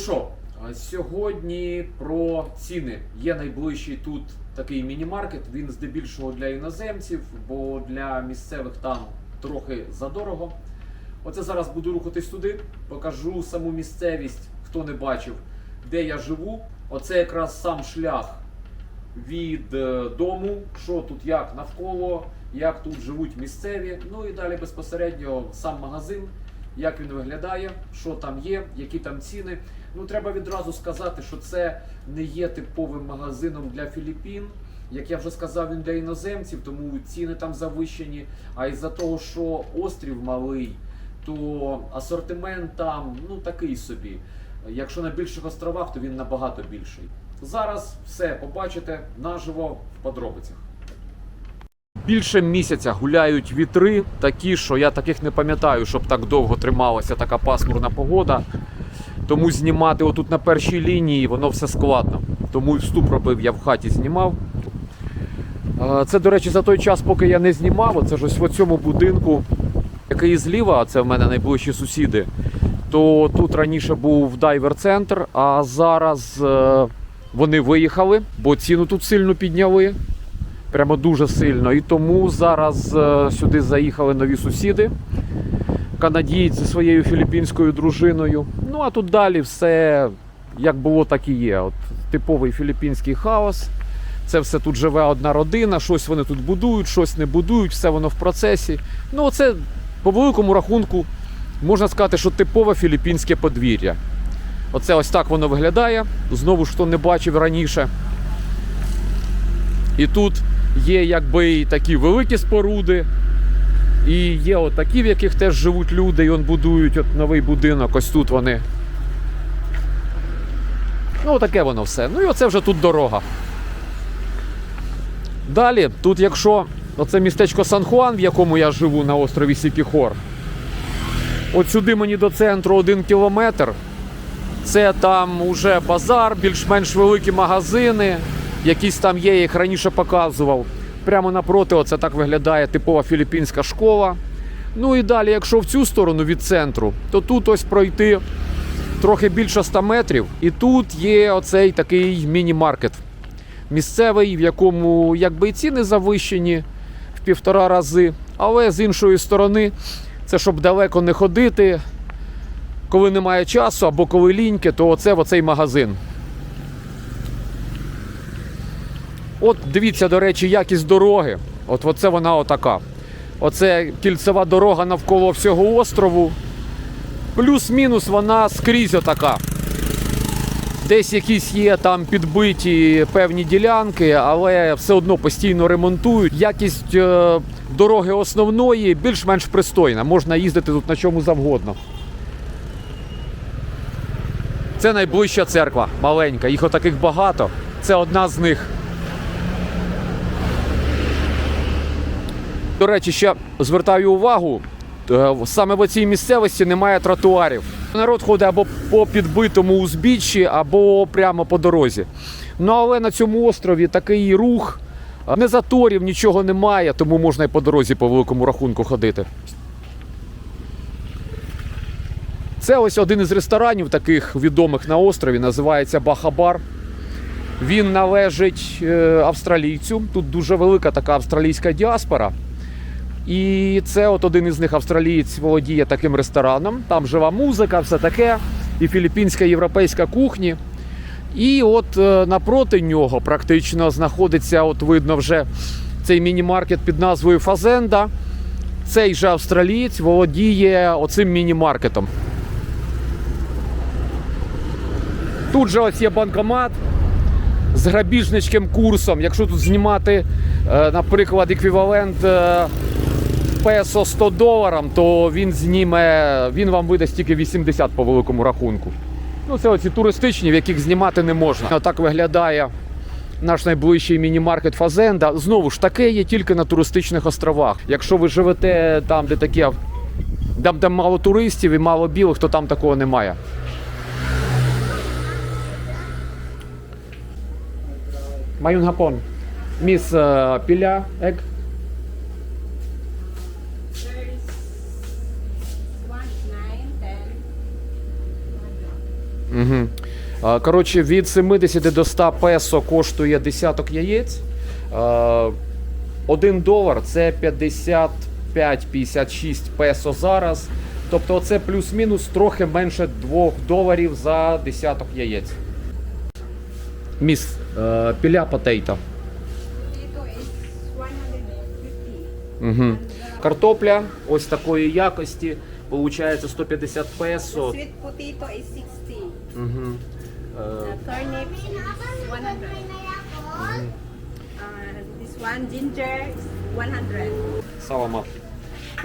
Що, сьогодні про ціни. Є найближчий тут такий міні-маркет. Він здебільшого для іноземців, бо для місцевих там трохи задорого. Оце зараз буду рухатись туди, покажу саму місцевість, хто не бачив, де я живу. Оце якраз сам шлях від е, дому, що тут як навколо, як тут живуть місцеві. Ну і далі безпосередньо сам магазин, як він виглядає, що там є, які там ціни. Ну треба відразу сказати, що це не є типовим магазином для Філіппін. Як я вже сказав, він для іноземців, тому ціни там завищені. А із-за того, що острів малий, то асортимент там ну такий собі. Якщо на більших островах, то він набагато більший. Зараз все побачите наживо в подробицях. Більше місяця гуляють вітри, такі, що я таких не пам'ятаю, щоб так довго трималася така пасмурна погода. Тому знімати отут на першій лінії воно все складно. Тому і вступ робив, я в хаті знімав. Це, до речі, за той час, поки я не знімав, оце ж ось в цьому будинку, який зліва, а це в мене найближчі сусіди, то тут раніше був дайвер-центр, а зараз е, вони виїхали, бо ціну тут сильно підняли. Прямо дуже сильно. І тому зараз е, сюди заїхали нові сусіди. Канадієць зі своєю філіппінською дружиною. Ну а тут далі все як було, так і є. От типовий філіппінський хаос. Це все тут живе одна родина, щось вони тут будують, щось не будують, все воно в процесі. Ну, це по великому рахунку можна сказати, що типове філіппінське подвір'я. Оце ось так воно виглядає. Знову ж хто не бачив раніше. І тут є якби і такі великі споруди, і є от такі, в яких теж живуть люди, і он будують от новий будинок. Ось тут вони. Ну, таке воно все. Ну і оце вже тут дорога. Далі, тут, якщо оце містечко Сан-Хуан, в якому я живу на острові Сікіхор, от сюди мені до центру один кілометр. Це там уже базар, більш-менш великі магазини, якісь там є, я їх раніше показував. Прямо напроти, оце так виглядає типова філіппінська школа. Ну і далі, якщо в цю сторону від центру, то тут ось пройти трохи більше 100 метрів. І тут є оцей такий міні-маркет місцевий, в якому якби і ціни завищені в півтора рази. Але з іншої сторони, це щоб далеко не ходити, коли немає часу або коли ліньки, то оце в оцей магазин. От дивіться, до речі, якість дороги. От оце вона отака. Оце кільцева дорога навколо всього острову. Плюс-мінус вона скрізь отака. Десь якісь є там підбиті певні ділянки, але все одно постійно ремонтують. Якість е, дороги основної більш-менш пристойна. Можна їздити тут на чому завгодно. Це найближча церква, маленька. Їх отаких багато. Це одна з них. До речі, ще звертаю увагу, е, саме в цій місцевості немає тротуарів. Народ ходить або по підбитому узбіччі, або прямо по дорозі. Ну але на цьому острові такий рух, не заторів, нічого немає, тому можна і по дорозі по великому рахунку ходити. Це ось один із ресторанів таких відомих на острові, називається Бахабар. Він належить е, австралійцю. Тут дуже велика така австралійська діаспора. І це от один із них австралієць володіє таким рестораном. Там жива музика, все таке, і філіппінська європейська кухні. І от е, напроти нього практично знаходиться, от видно вже цей міні-маркет під назвою Фазенда. Цей же австралієць володіє оцим міні-маркетом. Тут же ось є банкомат з грабіжницьким курсом. Якщо тут знімати, е, наприклад, еквівалент е, песо 100 доларам, то він зніме, він вам видасть тільки 80 по великому рахунку. Ну, це оці туристичні, в яких знімати не можна. Отак виглядає наш найближчий міні-маркет Фазенда. Знову ж таке є тільки на туристичних островах. Якщо ви живете там, де такі там, де мало туристів і мало білих, то там такого немає. Mayun hapon. Miss uh, Pila. There is one, nine, ten. Угу. Коротше, від 70 до 100 песо коштує десяток яєць. Один долар це 55-56 песо зараз. Тобто це плюс-мінус трохи менше 2 доларів за десяток яєць. Міс, е, піля 150. Угу. Картопля ось такої якості. Получається 150 песо. Uh, turnip is 100. Uh, this one ginger 100. Саламат.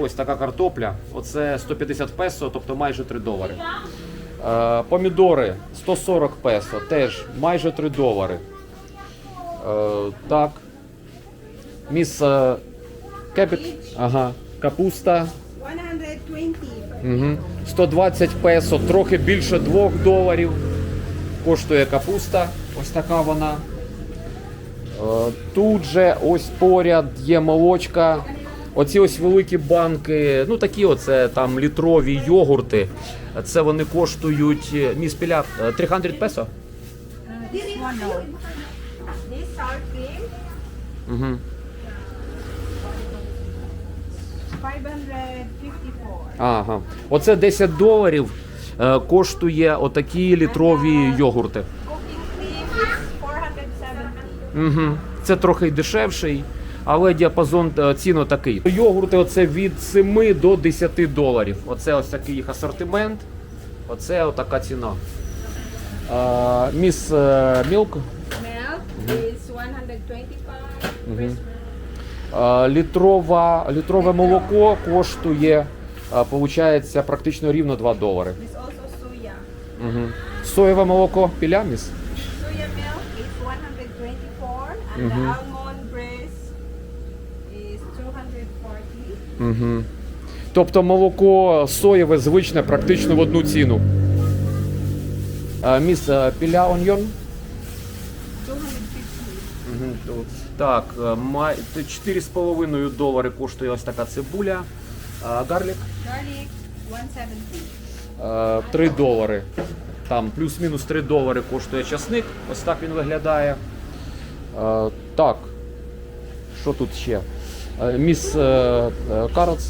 Ось така картопля. Оце 150 песо, тобто майже 3 долари. Е, помідори 140 песо, теж майже 3 долари. Е, так. Міс е, кепіт. Ага. Капуста. 120. Угу. 120 песо, трохи більше 2 доларів. Коштує капуста. Ось така вона. Е, Тут же ось поряд є молочка. Оці ось великі банки, ну такі оце там літрові йогурти. Це вони коштують е, міс піля е, 300 песо. Uh, this one no. This sour cream, Угу. 554. Ага. Оце 10 доларів е, коштує отакі літрові йогурти. Cooking cream is 470. Угу. Це трохи дешевший, але діапазон е, ціну такий. Йогурти оце від 7 до 10 доларів. Оце ось такий їх асортимент. Оце отака ціна. Міс е, Мілк. Milk is 125. Мгм. А, літрова, літрове молоко коштує, получається, практично рівно 2 долари. There's also soya. Угу. Соєве молоко піляміс. Soya milk is 124 and the almond breast is 240. Угу. Тобто молоко соєве звичне практично в одну ціну. Міс е, піля оньйон. 250. Так, е, май- т- 4,5 долари коштує ось така цибуля. А, гарлік Garlic 170. е, 3 долари. Там плюс-мінус 3 долари коштує часник. Ось так він виглядає. Е, Так. Що тут ще? Е, Міс е, е, Кароц.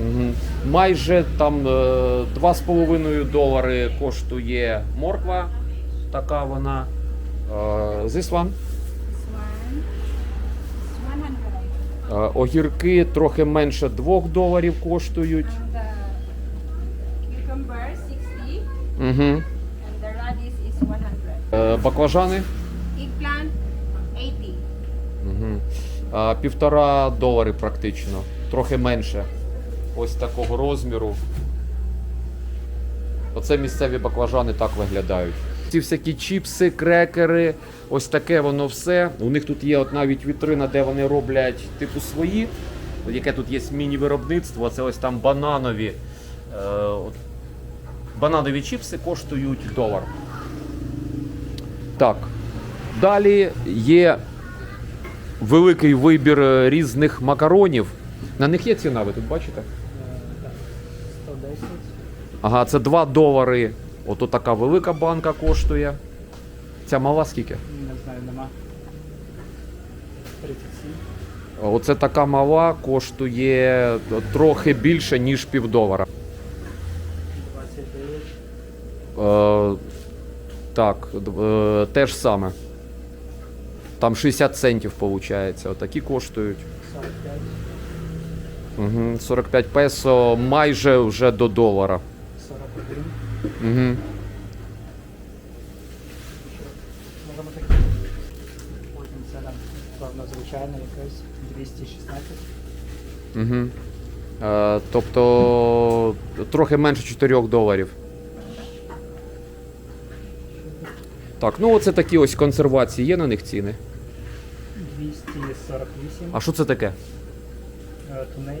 Угу. Майже там е, 2,5 долари коштує морква. Така вона. Е, This one. This one is 100. Е, Огірки трохи менше 2 доларів коштують. And the cucumber 60 Угу. and the radish is 100. Е, Баклажани Eggplant 80. угу. е, півтора долари практично. Трохи менше. Ось такого розміру. Оце місцеві баклажани так виглядають. Ці всякі чіпси, крекери, ось таке воно все. У них тут є от навіть вітрина, де вони роблять типу свої, яке тут є міні-виробництво. Це ось там бананові. Е, от, бананові чіпси коштують долар. Так. Далі є великий вибір е, різних макаронів. На них є ціна, ви тут бачите? 110. Ага, це 2 долари. Ото така велика банка коштує. Ця мала скільки? Не знаю, нема. 37. Оце така мала коштує трохи більше, ніж півдолара. 29. Е, так, е, те ж саме. Там 60 центів виходить. Отакі коштують. 45. Угу, 45 песо майже вже до долара. 41. Угу. Потім це нам певно звичайно якась 216. Угу. Е, тобто трохи менше 4 доларів. Так, ну оце такі ось консервації. Є на них ціни. 248. А що це таке? Е, Тунець.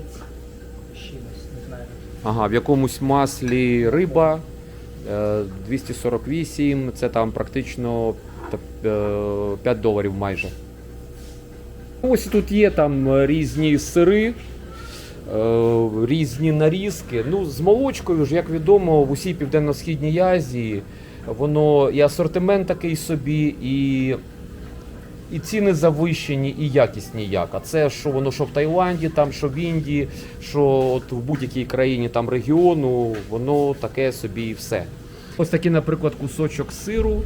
з Чимось, не знаю. Ага, в якомусь маслі риба. е, 248, це там практично та- е, 5 доларів майже. Ось тут є там е, різні сири, е, різні нарізки. Ну, з молочкою ж, як відомо, в усій Південно-Східній Азії воно і асортимент такий собі, і, і ціни завищені, і якість ніяка. Це що воно що в Таїланді, там, що в Індії, що от в будь-якій країні там регіону, воно таке собі і все. Ось такий, наприклад, кусочок сиру.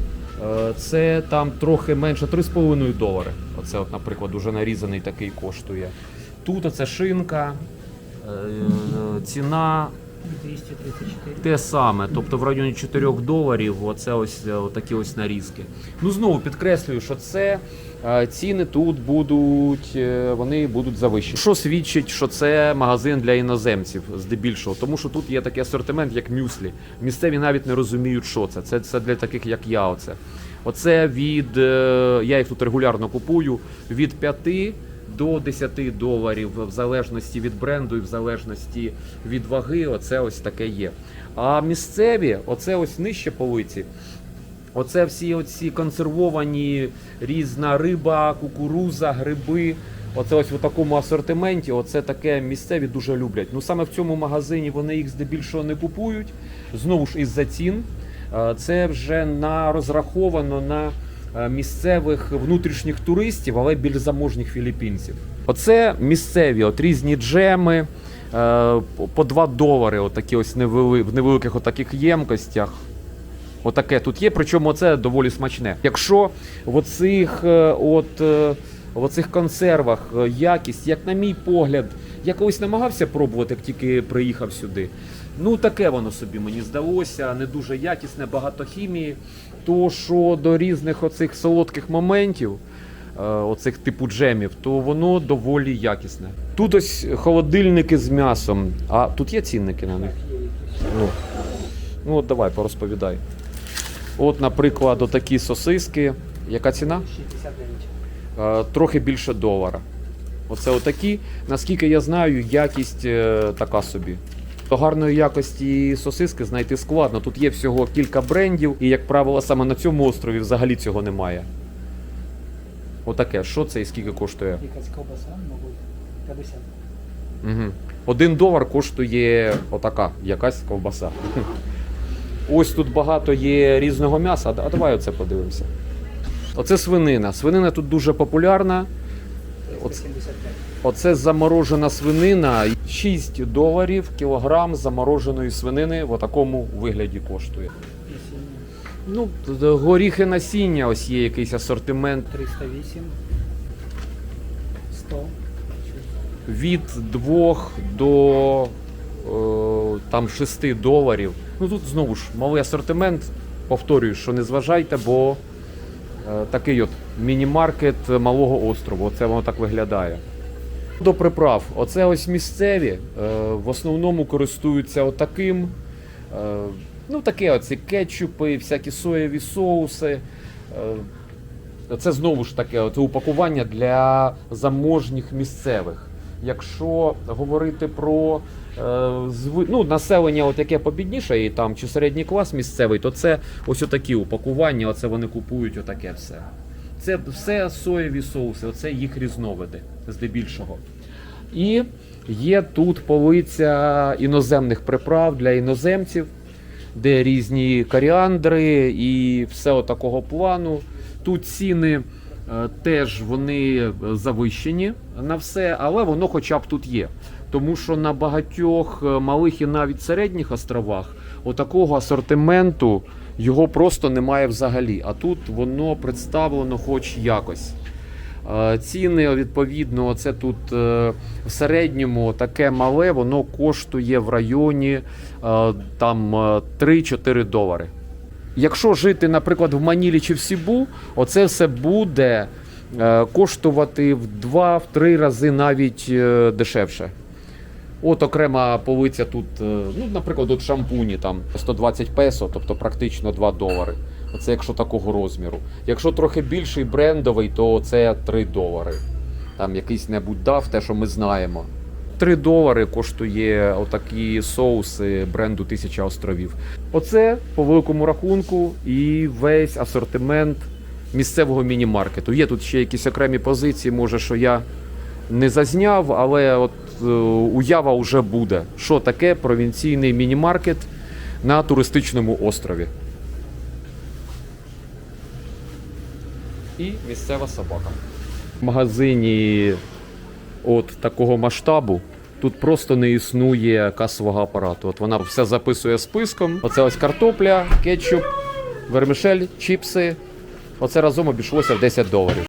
е, Це там трохи менше 3,5 долари. Оце, от, наприклад, уже нарізаний такий коштує. Тут оце шинка, е, ціна 234. те саме, тобто в районі 4 доларів. Оце ось е, такі ось нарізки. Ну знову підкреслюю, що це е, ціни тут будуть, е, вони будуть завищені. Що свідчить, що це магазин для іноземців здебільшого, тому що тут є такий асортимент, як мюслі. Місцеві навіть не розуміють, що це. Це, це для таких, як я. Оце. Оце від я їх тут регулярно купую від 5 до 10 доларів, в залежності від бренду і в залежності від ваги. Оце ось таке є. А місцеві, оце ось нижче полиці. Оце всі оці консервовані різна риба, кукуруза, гриби. Оце ось в такому асортименті. Оце таке місцеві дуже люблять. Ну саме в цьому магазині вони їх здебільшого не купують. Знову ж із-за цін. Е, Це вже на розраховано на місцевих внутрішніх туристів, але більш заможних філіппінців. Оце місцеві, от різні джеми. е, по- По 2 долари, отакі ось невели, в невеликих отаких ємкостях. Отаке тут є, причому це доволі смачне. Якщо в оцих, е, от, е, в оцих консервах е, якість, як на мій погляд, я колись намагався пробувати, як тільки приїхав сюди. Ну, таке воно собі мені здалося, не дуже якісне, багато хімії. То що до різних оцих солодких моментів, е, оцих типу джемів, то воно доволі якісне. Тут ось холодильники з м'ясом. А тут є цінники на них? Ну, ну от давай, порозповідай. От, наприклад, отакі сосиски. Яка ціна? 69. Е, трохи більше долара. Оце отакі. Наскільки я знаю, якість е, така собі. До гарної якості сосиски знайти складно. Тут є всього кілька брендів, і, як правило, саме на цьому острові взагалі цього немає. Отаке. Що це і скільки коштує? Якась ковбаса, мабуть, 50. Угу. Один долар коштує отака якась ковбаса. Ось тут багато є різного м'яса. А давай оце подивимося. Оце свинина. Свинина тут дуже популярна. Оце, 175. Оце заморожена свинина. 6 доларів кілограм замороженої свинини в такому вигляді коштує. Ну, горіхи насіння, ось є якийсь асортимент 308. 100. від 2 до е, там 6 доларів. Ну тут знову ж малий асортимент. Повторюю, що не зважайте, бо е, такий от міні-маркет малого острову. Оце воно так виглядає. До приправ, оце ось місцеві. е, в основному користуються отаким. Е, ну, таке оці кетчупи, всякі соєві соуси. Е, це знову ж таке це упакування для заможніх місцевих. Якщо говорити про ну, населення, от яке побідніше, і там чи середній клас місцевий, то це ось отакі упакування, оце вони купують отаке все. Це все соєві соуси, оце їх різновиди здебільшого. І є тут полиця іноземних приправ для іноземців, де різні коріандри і все отакого плану. Тут ціни е, теж вони завищені на все, але воно хоча б тут є. Тому що на багатьох е, малих і навіть середніх островах отакого асортименту його просто немає взагалі. А тут воно представлено хоч якось. Е, Ціни, відповідно, це тут е, в середньому таке мале, воно коштує в районі е, там е, 3-4 долари. Якщо жити, наприклад, в Манілі чи в Сібу, оце все буде коштувати в 2-3 рази навіть дешевше. От окрема полиця тут, е, ну, наприклад, от шампуні там 120 песо, тобто практично 2 долари. Це якщо такого розміру. Якщо трохи більший брендовий, то це 3 долари. Там якийсь небудь дав, те, що ми знаємо. 3 долари коштує отакі соуси бренду Тисяча островів. Оце по великому рахунку і весь асортимент місцевого міні-маркету. Є тут ще якісь окремі позиції, може, що я не зазняв, але от уява вже буде, що таке провінційний міні-маркет на туристичному острові. І місцева собака. В магазині от такого масштабу тут просто не існує касового апарату. От вона все записує списком. Оце ось картопля, кетчуп, вермішель, чіпси. Оце разом обійшлося в 10 доларів.